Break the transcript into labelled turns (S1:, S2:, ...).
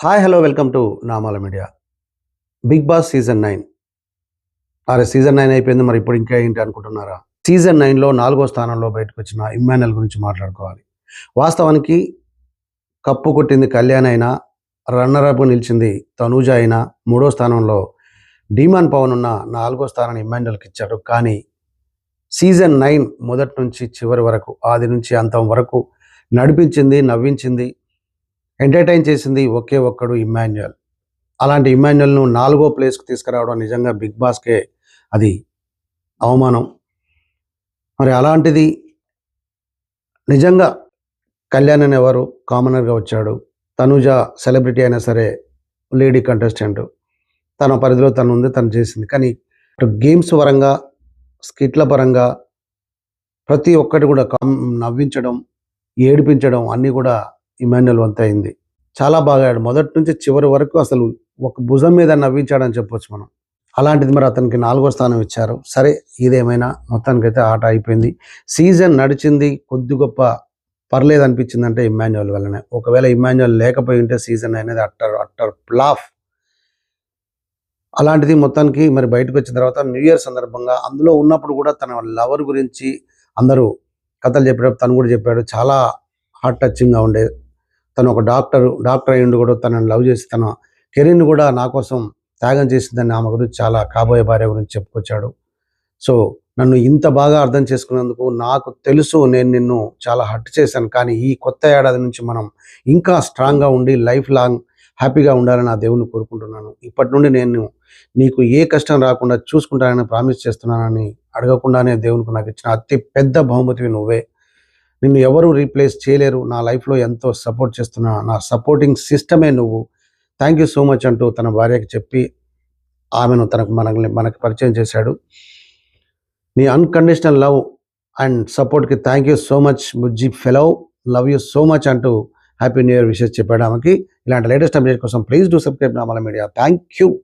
S1: Hi hello welcome to Namala media Bigg Boss season nine అరే season nine అయిపోయింది మరి ఇప్పుడు ఇంకా ఏంటి అనుకుంటున్నారా? సీజన్ నైన్లో నాలుగో స్థానంలో బయటకు వచ్చిన ఇమ్మానుయల్ గురించి మాట్లాడుకోవాలి. వాస్తవానికి కప్పు కొట్టింది కళ్యాణ్ అయినా రన్నరప్ నిలిచింది తనూజ అయినా మూడో స్థానంలో డిమాన్ పవన్ ఉన్న నాలుగో స్థానాన్ని ఇమ్మాన్యుల్కి ఇచ్చారు కానీ సీజన్ నైన్ మొదటి నుంచి చివరి వరకు ఆది నుంచి అంతం వరకు నడిపించింది నవ్వించింది ఎంటర్టైన్ చేసింది ఒకే ఒక్కడు ఇమాన్యుయల్ అలాంటి ఇమాన్యుయల్ను నాలుగో ప్లేస్కి తీసుకురావడం నిజంగా బిగ్ బాస్కే అది అవమానం. మరి అలాంటిది నిజంగా కళ్యాణ్ అనేవారు కామనర్గా వచ్చాడు. తనుజ సెలబ్రిటీ అయినా సరే లేడీ కంటెస్టెంట్ తన పరిధిలో తను ఉంది తను చేసింది. కానీ గేమ్స్ పరంగా స్కిట్ల పరంగా ప్రతి ఒక్కటి కూడా కామ్ నవ్వించడం ఏడిపించడం అన్నీ కూడా ఇమాన్యుల్ వంత అయింది. చాలా బాగా ఆడాడు. మొదటి నుంచి చివరి వరకు అసలు ఒక భుజం మీద నవ్వించాడని చెప్పొచ్చు మనం. అలాంటిది మరి అతనికి నాలుగో స్థానం ఇచ్చారు. సరే ఇదేమైనా? మొత్తానికైతే ఆట అయిపోయింది. సీజన్ నడిచింది కొద్ది గొప్ప పర్లేదు అనిపించిందంటే ఇమాన్యువల్ వల్లనే. ఒకవేళ ఇమాన్యువల్ లేకపోయి ఉంటే సీజన్ అనేది అట్టర్ అట్టర్ ప్లాఫ్ అలాంటిది మొత్తానికి మరి బయటకు వచ్చిన తర్వాత న్యూ ఇయర్ సందర్భంగా అందులో ఉన్నప్పుడు కూడా తన లవర్ గురించి అందరూ కథలు చెప్పేటప్పుడు తను కూడా చెప్పాడు. చాలా హార్ట్ టచింగ్గా ఉండే తను ఒక డాక్టర్ డాక్టర్ అయ్యిండు కూడా తనని లవ్ చేసి తన కెరీర్ని కూడా నా కోసం త్యాగం చేసిందని ఆమె గురించి చాలా కాబోయే భార్య గురించి చెప్పుకొచ్చాడు. సో నన్ను ఇంత బాగా అర్థం చేసుకున్నందుకు నాకు తెలుసు నేను నిన్ను చాలా హర్ట్ చేశాను. కానీ ఈ కొత్త ఏడాది నుంచి మనం ఇంకా స్ట్రాంగ్గా ఉండి లైఫ్ లాంగ్ హ్యాపీగా ఉండాలని నా దేవుని కోరుకుంటున్నాను. ఇప్పటి నుండి నేను నీకు ఏ కష్టం రాకుండా చూసుకుంటానని ప్రామిస్ చేస్తున్నానని అడగకుండానే దేవునికి నాకు ఇచ్చిన అతి పెద్ద బహుమతివి నువ్వే. నిన్ను ఎవరు రీప్లేస్ చేయలేరు. నా లైఫ్లో ఎంతో సపోర్ట్ చేస్తున్నా నా సపోర్టింగ్ సిస్టమే నువ్వు. థ్యాంక్ యూ సో మచ్ అంటూ తన భార్యకి చెప్పి ఆమెను తనకు మనల్ని మనకు పరిచయం చేశాడు. నీ అన్కండిషనల్ లవ్ అండ్ సపోర్ట్కి thank you so much Bujji fellow love you so much అంటూ హ్యాపీ న్యూ ఇయర్ విషెస్ చెప్పాడు ఆమెకి. ఇలాంటి లేటెస్ట్ అప్డేట్ కోసం ప్లీజ్ డూ సబ్స్క్రైబ్ మన మీడియా థ్యాంక్ యూ